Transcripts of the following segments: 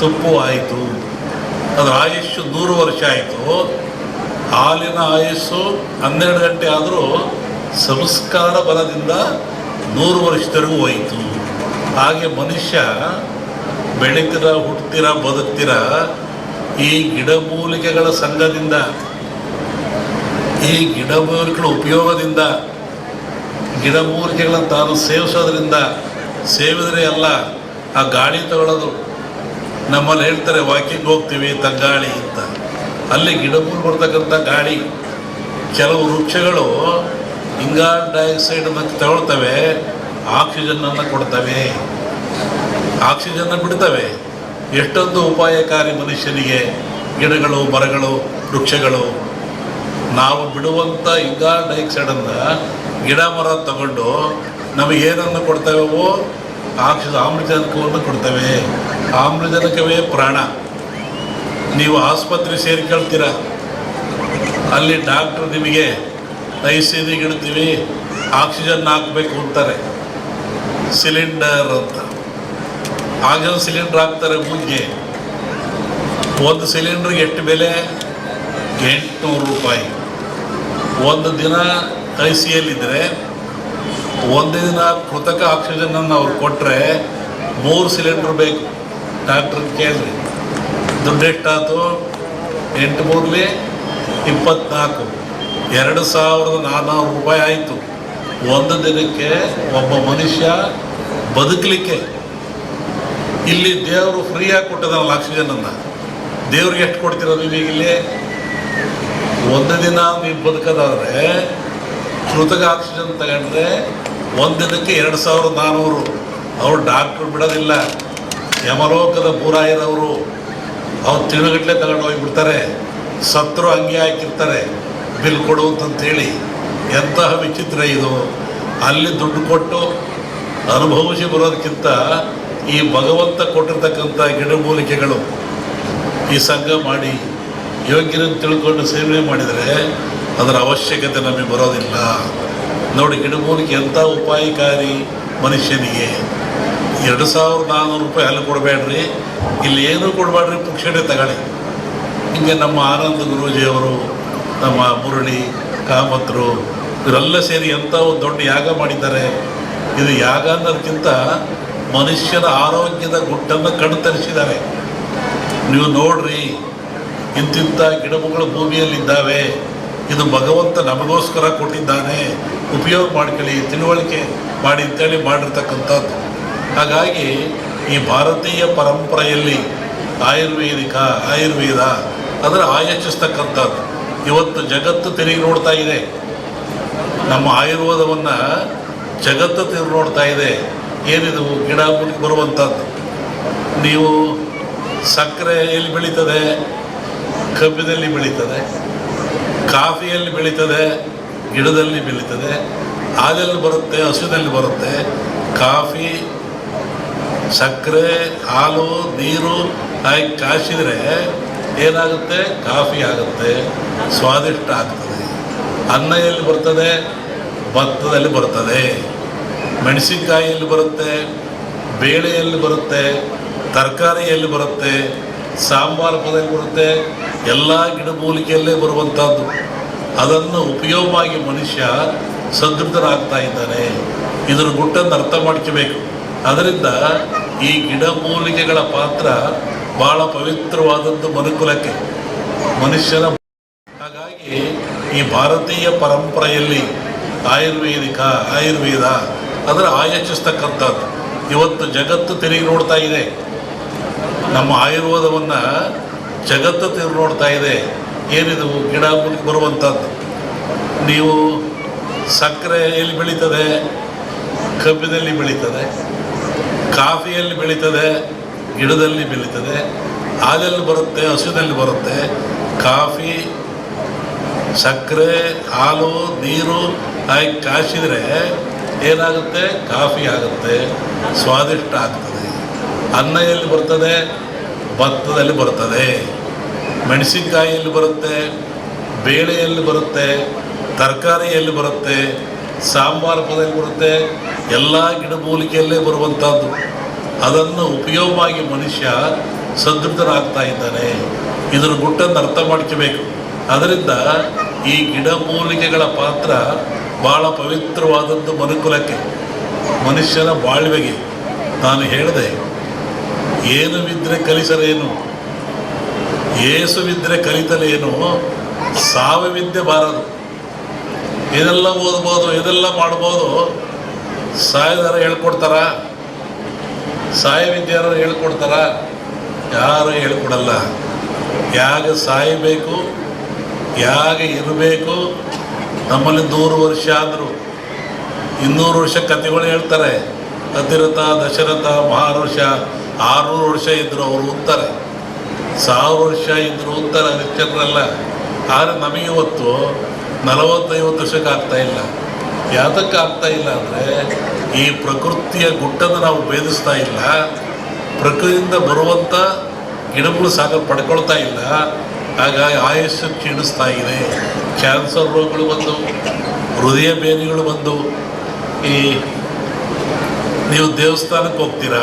ತುಪ್ಪು ಆಯಿತು. ಅದರ ಆಯುಷ್ಯು ನೂರು ವರ್ಷ ಆಯಿತು. ಹಾಲಿನ ಆಯುಸ್ಸು ಹನ್ನೆರಡು ಗಂಟೆ ಆದರೂ ಸಂಸ್ಕಾರ ಬಲದಿಂದ ನೂರು ವರ್ಷದವರೆಗೂ ಹೋಯಿತು. ಹಾಗೆ ಮನುಷ್ಯ ಬೆಳೀತೀರ ಹುಡ್ತೀರ ಬದುಕ್ತೀರ ಈ ಗಿಡಮೂಲಿಕೆಗಳ ಸಂಘದಿಂದ, ಈ ಗಿಡಮೂಲಿಕೆಗಳ ಉಪಯೋಗದಿಂದ ಗಿಡಮೂಲಿಕೆಗಳನ್ನು ತಾನು ಸೇವಿಸೋದ್ರಿಂದ ಸೇವಿದ್ರೆ ಎಲ್ಲ ಆ ಗಾಳಿ ತಗೊಳ್ಳೋದು. ನಮ್ಮಲ್ಲಿ ಹೇಳ್ತಾರೆ ವಾಕಿಂಗ್ ಹೋಗ್ತೀವಿ ತಂಗಾಳಿ ಅಂತ. ಅಲ್ಲಿ ಗಿಡಮೂಲ ಬರ್ತಕ್ಕಂಥ ಗಾಳಿ. ಕೆಲವು ವೃಕ್ಷಗಳು ಇಂಗಾಲ್ ಡೈಆಕ್ಸೈಡನ್ನು ತಗೊಳ್ತವೆ ಆಕ್ಸಿಜನ್ನನ್ನು ಕೊಡ್ತವೆ. ಆಕ್ಸಿಜನ್ನ ಬಿಡ್ತವೆ. ಎಷ್ಟೊಂದು ಉಪಾಯಕಾರಿ ಮನುಷ್ಯನಿಗೆ ಗಿಡಗಳು, ಮರಗಳು, ವೃಕ್ಷಗಳು. ನಾವು ಬಿಡುವಂಥ ಇಂಗಾಲ್ ಡೈಆಕ್ಸೈಡನ್ನು ಗಿಡ ಮರ ತಗೊಂಡು ನಮಗೆ ಏನನ್ನು ಕೊಡ್ತವೆವೋ ಆಕ್ಸಿಜನ್ ಆಮ್ಲಜನಕವನ್ನು ಕೊಡ್ತವೆ. ಆಮ್ಲಜನಕವೇ ಪ್ರಾಣ. ನೀವು ಆಸ್ಪತ್ರೆ ಸೇರಿಕೊಳ್ತೀರ. ಅಲ್ಲಿ ಡಾಕ್ಟ್ರು ನಿಮಗೆ ಐ ಸಿ ಆಕ್ಸಿಜನ್ ಹಾಕಬೇಕು ಅಂತಾರೆ. ಸಿಲಿಂಡರ್ ಅಂತ. ಆಕ್ಸಿಜನ್ ಸಿಲಿಂಡರ್ ಹಾಕ್ತಾರೆ ಮುಂಚೆ ಒಂದು ಸಿಲಿಂಡ್ರಿಗೆ ಎಷ್ಟು ಬೆಲೆ? ಎಂಟುನೂರು ರೂಪಾಯಿ. ಒಂದು ದಿನ ಐ ಸಿ ಎಲ್ಲಿದ್ದರೆ ಒಂದು ದಿನ ಕೃತಕ ಆಕ್ಸಿಜನನ್ನು ಅವ್ರು ಕೊಟ್ಟರೆ ಮೂರು ಸಿಲಿಂಡ್ರ್ ಬೇಕು. ಡಾಕ್ಟ್ರ್ ಕೇಳಿರಿ ದುಡ್ಡೆಟ್ಟಾತು ಎಂಟು ಮೂರಲಿ ಇಪ್ಪತ್ನಾಲ್ಕು. ಎರಡು ಸಾವಿರದ ನಾನ್ನೂರು ರೂಪಾಯಿ ಆಯಿತು. ಒಂದು ದಿನಕ್ಕೆ ಒಬ್ಬ ಮನುಷ್ಯ ಬದುಕಲಿಕ್ಕೆ. ಇಲ್ಲಿ ದೇವರು ಫ್ರೀಯಾಗಿ ಕೊಟ್ಟದಲ್ಲ ಆಕ್ಸಿಜನನ್ನು ದೇವ್ರಿಗೆ ಎಷ್ಟು ಕೊಡ್ತಿರೋದು ನೀವೀಗಿಲ್ಲಿ ಒಂದು ದಿನ ನೀವು ಬದುಕೋದಾದರೆ ಕೃತಕ ಆಕ್ಸಿಜನ್ ತಗೊಂಡ್ರೆ ಒಂದು ದಿನಕ್ಕೆ ಎರಡು ಸಾವಿರದ ನಾನ್ನೂರು ಅವ್ರು ಡಾಕ್ಟ್ರು ಬಿಡೋದಿಲ್ಲ. ಯಮಲೋಕದ ಪೂರಾಯರವರು ಅವ್ರು ತಿಳುಗಟ್ಲೆ ತಗೊಂಡು ಹೋಗಿಬಿಡ್ತಾರೆ. ಸತ್ರು ಹಂಗೆ ಹಾಕಿರ್ತಾರೆ. ಬಿಲ್ ಕೊಡು ಅಂತಂತೇಳಿ ಎಂತಹ ವಿಚಿತ್ರ ಇದು. ಅಲ್ಲಿ ದುಡ್ಡು ಕೊಟ್ಟು ಅನುಭವಿಸಿ ಬರೋದಕ್ಕಿಂತ ಈ ಭಗವಂತ ಕೊಟ್ಟಿರ್ತಕ್ಕಂಥ ಗಿಡಮೂಲಿಕೆಗಳು ಈ ಸಂಘ ಮಾಡಿ ಯೋಗ್ಯರನ್ನು ತಿಳ್ಕೊಂಡು ಸೇವನೆ ಮಾಡಿದರೆ ಅದರ ಅವಶ್ಯಕತೆ ನಮಗೆ ಬರೋದಿಲ್ಲ. ನೋಡಿ ಗಿಡಮೂಲಿಕೆ ಎಂಥ ಉಪಾಯಕಾರಿ ಮನುಷ್ಯನಿಗೆ. ಎರಡು ಸಾವಿರದ ನಾನ್ನೂರು ರೂಪಾಯಿ ಅಲ್ಲಿ ಕೊಡಬೇಡ್ರಿ. ಇಲ್ಲಿ ಏನೂ ಕೊಡಬೇಡ್ರಿ, ಪುಕ್ಷಣೆ ತಗೊಳ್ಳಿ. ಹಿಂಗೆ ನಮ್ಮ ಆನಂದ ಗುರೂಜಿಯವರು, ನಮ್ಮ ಮುರಳಿ, ಕಾಮತ್ರು, ಇವರೆಲ್ಲ ಸೇರಿ ಎಂಥ ಒಂದು ದೊಡ್ಡ ಯಾಗ ಮಾಡಿದ್ದಾರೆ. ಇದು ಯಾಗ ಅನ್ನೋದಕ್ಕಿಂತ ಮನುಷ್ಯನ ಆರೋಗ್ಯದ ಗುಟ್ಟನ್ನು ಕಣ್ತರಿಸಿದ್ದಾರೆ. ನೀವು ನೋಡ್ರಿ, ಇಂತಿಂಥ ಗಿಡಮೂಗಳು ಭೂಮಿಯಲ್ಲಿದ್ದಾವೆ. ಇದು ಭಗವಂತ ನಮಗೋಸ್ಕರ ಕೊಟ್ಟಿದ್ದಾನೆ. ಉಪಯೋಗ ಮಾಡ್ಕೊಳ್ಳಿ, ತಿಳುವಳಿಕೆ ಮಾಡಿ ಅಂತೇಳಿ ಮಾಡಿರ್ತಕ್ಕಂಥದ್ದು. ಹಾಗಾಗಿ ಈ ಭಾರತೀಯ ಪರಂಪರೆಯಲ್ಲಿ ಆಯುರ್ವೇದಿಕ, ಆಯುರ್ವೇದ, ಅದರ ಆಯೋಚಿಸ್ತಕ್ಕಂಥದ್ದು ಇವತ್ತು ಜಗತ್ತು ತಿರುಗಿ ನೋಡ್ತಾ ಇದೆ. ನಮ್ಮ ಆಯುರ್ವೇದವನ್ನು ಜಗತ್ತು ತಿರುಗಿ ನೋಡ್ತಾ ಇದೆ. ಏನಿದು? ಗಿಡ ಬರುವಂಥದ್ದು. ನೀವು ಸಕ್ಕರೆ ಎಲ್ಲಿ ಬೆಳೀತದೆ? ಕಬ್ಬಿನಲ್ಲಿ ಬೆಳೀತದೆ. ಕಾಫಿಯಲ್ಲಿ ಬೆಳೀತದೆ. ಗಿಡದಲ್ಲಿ ಬೆಳೀತದೆ. ಹಾಲಲ್ಲಿ ಬರುತ್ತೆ, ಹಸುವಿನಲ್ಲಿ ಬರುತ್ತೆ. ಕಾಫಿ ಸಕ್ಕರೆ, ಹಾಲು, ನೀರು ಹಾಕಿ ಕಾಯಿಸಿದರೆ ಏನಾಗುತ್ತೆ? ಕಾಫಿ ಆಗುತ್ತೆ, ಸ್ವಾದಿಷ್ಟ ಆಗ್ತದೆ. ಅನ್ನ ಎಲ್ಲಿ ಬರ್ತದೆ? ಭತ್ತದಲ್ಲಿ ಬರ್ತದೆ. ಮೆಣಸಿನ್ಕಾಯಿಯಲ್ಲಿ ಬರುತ್ತೆ, ಬೇಳೆಯಲ್ಲಿ ಬರುತ್ತೆ, ತರಕಾರಿಯಲ್ಲಿ ಬರುತ್ತೆ, ಸಾಂಬಾರ ಪದಲ್ಲಿ ಬರುತ್ತೆ, ಎಲ್ಲ ಗಿಡಮೂಲಿಕೆಯಲ್ಲೇ ಬರುವಂಥದ್ದು ಅದನ್ನು ಉಪಯೋಗವಾಗಿ ಮನುಷ್ಯ ಸದೃಢರಾಗ್ತಾ ಇದ್ದಾನೆ ಇದರ ಗುಟ್ಟನ್ನು ಅರ್ಥ ಮಾಡ್ಕೋಬೇಕು. ಅದರಿಂದ ಈ ಗಿಡಮೂಲಿಕೆಗಳ ಪಾತ್ರ ಬಹಳ ಪವಿತ್ರವಾದದ್ದು ಮನುಕುಲಕ್ಕೆ. ಮನುಷ್ಯನ ಹಾಗಾಗಿ ಈ ಭಾರತೀಯ ಪರಂಪರೆಯಲ್ಲಿ ಆಯುರ್ವೇದಿಕ, ಆಯುರ್ವೇದ ಅದರ ಆಯೋಚಿಸ್ತಕ್ಕಂಥದ್ದು ಇವತ್ತು ಜಗತ್ತು ತಿರುಗಿ ನೋಡ್ತಾ ಇದೆ. ನಮ್ಮ ಆಯುರ್ವೇದವನ್ನು ಜಗತ್ತು ತಿರುಗಿ ನೋಡ್ತಾ ಇದೆ. ಏನಿದು? ಗಿಡ ಬರುವಂಥದ್ದು. ನೀವು ಸಕ್ಕರೆ ಎಲ್ಲಿ ಬೆಳೀತದೆ? ಕಬ್ಬಿನಲ್ಲಿ ಬೆಳೀತದೆ. ಕಾಫಿಯಲ್ಲಿ ಬೆಳೀತದೆ, ಗಿಡದಲ್ಲಿ ಬೆಳೀತದೆ, ಹಾಲಲ್ಲಿ ಬರುತ್ತೆ ಹಸುವಿನಲ್ಲಿ ಬರುತ್ತೆ. ಕಾಫಿ, ಸಕ್ಕರೆ, ಹಾಲು, ನೀರು, ಹಾಗೆ ಕಾಯಿಸಿದರೆ ಏನಾಗುತ್ತೆ? ಕಾಫಿ ಆಗುತ್ತೆ, ಸ್ವಾದಿಷ್ಟ ಆಗ್ತದೆ. ಅನ್ನ ಎಲ್ಲಿ ಬರ್ತದೆ, ಭತ್ತದಲ್ಲಿ ಬರ್ತದೆ. ಮೆಣಸಿನ್ಕಾಯಿಯಲ್ಲಿ ಬರುತ್ತೆ, ಬೇಳೆಯಲ್ಲಿ ಬರುತ್ತೆ, ತರಕಾರಿಯಲ್ಲಿ ಬರುತ್ತೆ, ಸಾಂಬಾರು ಪದಲ್ಲಿ ಬರುತ್ತೆ ಎಲ್ಲ ಗಿಡಮೂಲಿಕೆಯಲ್ಲೇ ಬರುವಂಥದ್ದು ಅದನ್ನು ಉಪಯೋಗವಾಗಿ ಮನುಷ್ಯ ಸದೃಢನಾಗ್ತಾ ಇದ್ದಾನೆ. ಇದರ ಗುಟ್ಟನ್ನು ಅರ್ಥ ಮಾಡ್ಕೋಬೇಕು. ಅದರಿಂದ ಈ ಗಿಡಮೂಲಿಕೆಗಳ ಪಾತ್ರ ಬಹಳ ಪವಿತ್ರವಾದದ್ದು ಮನುಕುಲಕ್ಕೆ, ಮನುಷ್ಯನ ಬಾಳ್ವೆಗೆ. ನಾನು ಹೇಳಿದೆ, ಏನು ಬಿದ್ದರೆ ಕಲಿಸಲೇನು ಏಸುವಿದ್ರೆ ಕಲಿತಲೇನು ಸಾವವಿದ್ದೆ ಬಾರದು. ಇದೆಲ್ಲ ಓದ್ಬೋದು ಇದೆಲ್ಲ ಮಾಡ್ಬೋದು ಸಾಯದಾರ ಹೇಳ್ಕೊಡ್ತಾರ ಸಾಯ ವಿದ್ಯಾರ ಹೇಳ್ಕೊಡ್ತಾರ, ಯಾರು ಹೇಳ್ಕೊಡಲ್ಲ. ಯಾಗ ಸಾಯಬೇಕು, ಯಾಗ ಇರಬೇಕು, ನಮ್ಮಲ್ಲಿ ನೂರು ವರ್ಷ ಆದರೂ. ಇನ್ನೂರು ವರ್ಷ ಕಥೆಗಳು ಹೇಳ್ತಾರೆ. ಅತಿರಥ, ದಶರಥ ಮಹಾರುಷ ಆರುನೂರು ವರ್ಷ ಇದ್ದರು ಅವರು ಉತ್ತರ. ಸಾವಿರ ವರ್ಷ ಇದ್ರು ಅಂತಾರೆ ಜನರಲ್ಲ. ಆದರೆ ನಮಗೆ ಇವತ್ತು ನಲವತ್ತೈವತ್ತು ವರ್ಷಕ್ಕೆ ಇಲ್ಲ. ಯಾತಕ್ಕೆ ಆಗ್ತಾ ಇಲ್ಲ ಅಂದರೆ ಈ ಪ್ರಕೃತಿಯ ಗುಟ್ಟನ್ನು ನಾವು ಭೇದಿಸ್ತಾ ಇಲ್ಲ. ಪ್ರಕೃತಿಯಿಂದ ಬರುವಂಥ ಗಿಡಗಳು ಸಾಕ ಪಡ್ಕೊಳ್ತಾ ಇಲ್ಲ. ಹಾಗಾಗಿ ಆಯುಷ್ಯ ಕ್ಷೀಣಿಸ್ತಾ ಇದೆ. ಕ್ಯಾನ್ಸರ್ ರೋಗಗಳು ಬಂದು, ಹೃದಯ ಬೇನೆಗಳು ಬಂದು, ಈ ನೀವು ದೇವಸ್ಥಾನಕ್ಕೆ ಹೋಗ್ತೀರಾ?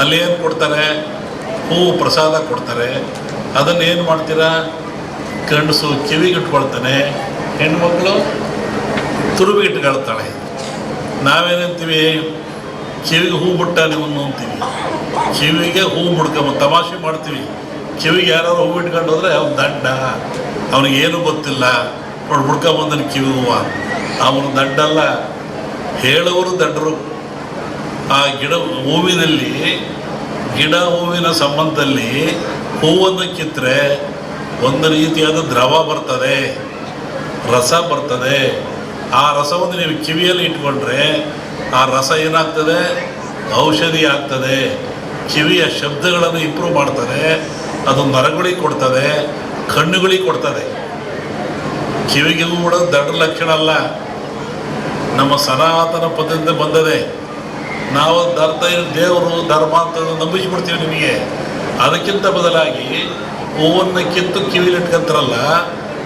ಅಲ್ಲಿ ಏನು ಕೊಡ್ತಾರೆ? ಹೂವು ಪ್ರಸಾದ ಕೊಡ್ತಾರೆ. ಅದನ್ನು ಏನು ಮಾಡ್ತೀರಾ? ಗಂಡಸು ಕಿವಿಗಿಟ್ಕೊಳ್ತಾನೆ ಹೆಣ್ಮಕ್ಳು ತುರುಬಿಗೆ ಇಟ್ಕೊಳ್ತಾಳೆ ನಾವೇನಂತೀವಿ? ಕಿವಿಗೆ ಹೂ ಬಿಟ್ಟ ನೀವು ಅಂತೀವಿ. ಕಿವಿಗೆ ಹೂ ಮುಡ್ಕೊಂಬ ತಮಾಷೆ ಮಾಡ್ತೀವಿ. ಕಿವಿಗೆ ಯಾರು ಹೂ ಇಟ್ಕೊಂಡು ಹೋದ್ರೆ ಅವ್ನು ದಂಡ. ಅವನಿಗೆ ಗೊತ್ತಿಲ್ಲ. ನೋಡಿ ಮುಡ್ಕೊಂಬಂದನು ಕಿವಿ ಹೂವ. ಅವನು ದಂಡಲ್ಲ ಹೇಳುವರು ದಂಡರು. ಆ ಗಿಡ ಹೂವಿನಲ್ಲಿ, ಗಿಡ ಹೂವಿನ ಸಂಬಂಧದಲ್ಲಿ ಹೂವನ್ನು ಕಿತ್ತರೆ ಒಂದು ರೀತಿಯಾದ ದ್ರವ ಬರ್ತದೆ. ರಸ ಬರ್ತದೆ. ಆ ರಸವನ್ನು ನೀವು ಕಿವಿಯಲ್ಲಿ ಇಟ್ಕೊಂಡ್ರೆ ಆ ರಸ ಏನಾಗ್ತದೆ? ಔಷಧಿ ಆಗ್ತದೆ. ಕಿವಿಯ ಶಬ್ದಗಳನ್ನು ಇಂಪ್ರೂವ್ ಮಾಡ್ತದೆ. ಅದು ನರಗಳಿಗೆ ಕೊಡ್ತದೆ ಕಣ್ಣುಗಳಿಗೆ ಕೊಡ್ತದೆ. ಕಿವಿಗೆ ಕೂಡ ದಡ್ಡ ಲಕ್ಷಣ ಅಲ್ಲ. ನಮ್ಮ ಸನಾತನ ಪದ್ಧತಿಯಿಂದ ಬಂದದೆ. ನಾವು ಧರ್ತ ದೇವರು ಧರ್ಮ ಅಂತ ನಂಬಿಸ್ಬಿಡ್ತೀವಿ ನಿಮಗೆ. ಅದಕ್ಕಿಂತ ಬದಲಾಗಿ ಹೂವನ್ನು ಕಿತ್ತು ಕಿವಿಲಿ ಇಟ್ಕೊಂತಾರಲ್ಲ,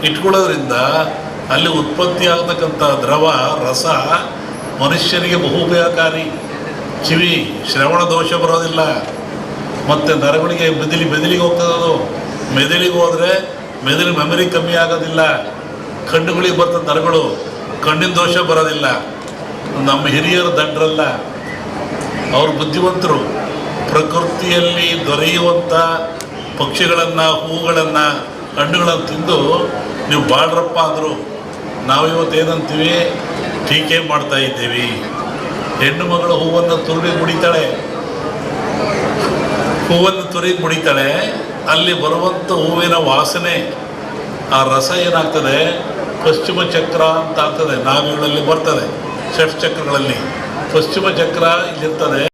ಇಟ್ಕೊಳ್ಳೋದ್ರಿಂದ ಅಲ್ಲಿ ಉತ್ಪತ್ತಿ ಆಗತಕ್ಕಂಥ ದ್ರವ, ರಸ ಮನುಷ್ಯನಿಗೆ ಬಹು ಉಪಯೋಗಕಾರಿ ಕಿವಿ, ಶ್ರವಣ ದೋಷ ಬರೋದಿಲ್ಲ. ಮತ್ತು ನರಗಳಿಗೆ ಮೆದುಳಿ, ಮೆದುಳಿಗೆ ಹೋಗ್ತದದು. ಮೆದುಳಿಗೆ ಹೋದರೆ ಮೆದುಳು ಮೆಮರಿ ಕಮ್ಮಿ ಆಗೋದಿಲ್ಲ. ಕಣ್ಣುಗಳಿಗೆ ಬರ್ತದೆ ನರಗಳು, ಕಣ್ಣಿನ ದೋಷ ಬರೋದಿಲ್ಲ. ನಮ್ಮ ಹಿರಿಯರು ದಂಡ್ರಲ್ಲ. ಅವರು ಬುದ್ಧಿವಂತರು. ಪ್ರಕೃತಿಯಲ್ಲಿ ದೊರೆಯುವಂಥ ಪಕ್ಷಿಗಳನ್ನು, ಹೂಗಳನ್ನು, ಹಣ್ಣುಗಳನ್ನು ತಿಂದು ನೀವು ಬಾಳ್ರಪ್ಪ ಅಂದರು. ನಾವಿವತ್ತು ಏನಂತೀವಿ? ಟೀಕೆ ಮಾಡ್ತಾ ಇದ್ದೀವಿ. ಹೆಣ್ಣು ಮಗಳು ಹೂವನ್ನು ತುರುಳಿ ಮುಡಿತಾಳೆ. ಹೂವನ್ನು ತುರಿ ಮುಡಿತಾಳೆ. ಅಲ್ಲಿ ಬರುವಂಥ ಹೂವಿನ ವಾಸನೆ, ಆ ರಸ ಏನಾಗ್ತದೆ? ಪಶ್ಚಿಮ ಚಕ್ರ ಅಂತ ಆಗ್ತದೆ. ನಾವಿಗಳಲ್ಲಿ ಬರ್ತದೆ ಷಟ್ ಚಕ್ರಗಳಲ್ಲಿ. ಪಶ್ಚಿಮ ಚಕ್ರ ಇಲ್ಲಿರ್ತದೆ.